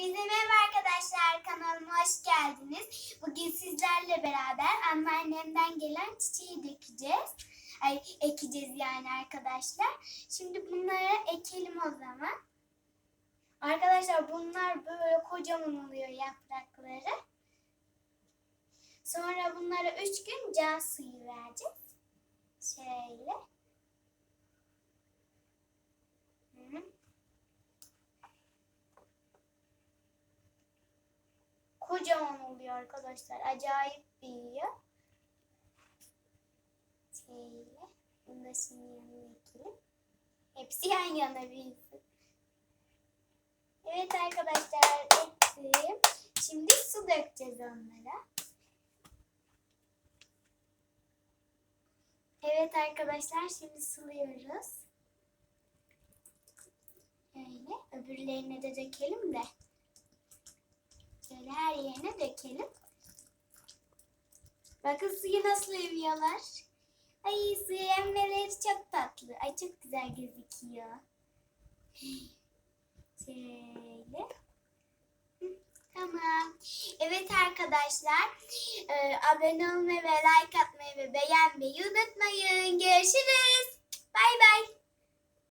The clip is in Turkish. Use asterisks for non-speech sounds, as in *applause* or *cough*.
Hepinize merhaba arkadaşlar. Kanalıma hoş geldiniz. Bugün sizlerle beraber anneannemden gelen çiçeği dökeceğiz. Ay, ekeceğiz yani arkadaşlar. Şimdi bunları ekelim o zaman. Arkadaşlar bunlar böyle kocaman oluyor yaprakları. Sonra bunlara üç gün can suyu vereceğiz. Şöyle. Hı. Kocaman oluyor arkadaşlar. Acayip büyüyor. Şöyle. Bunu da şimdi yanına ekelim. Hepsi yan yana büyüsün. Evet arkadaşlar ektim. Şimdi su dökeceğiz onlara. Evet arkadaşlar şimdi suluyoruz. Öyle öbürlerine de dökelim de. Her yerine dökelim. Bakın suyu nasıl emiyorlar. Ay suyu emmeleri çok tatlı. Ay çok güzel gözüküyor. *gasps* Şöyle. Tamam. Evet arkadaşlar. e, abone olmayı ve like atmayı ve beğenmeyi unutmayın. Görüşürüz.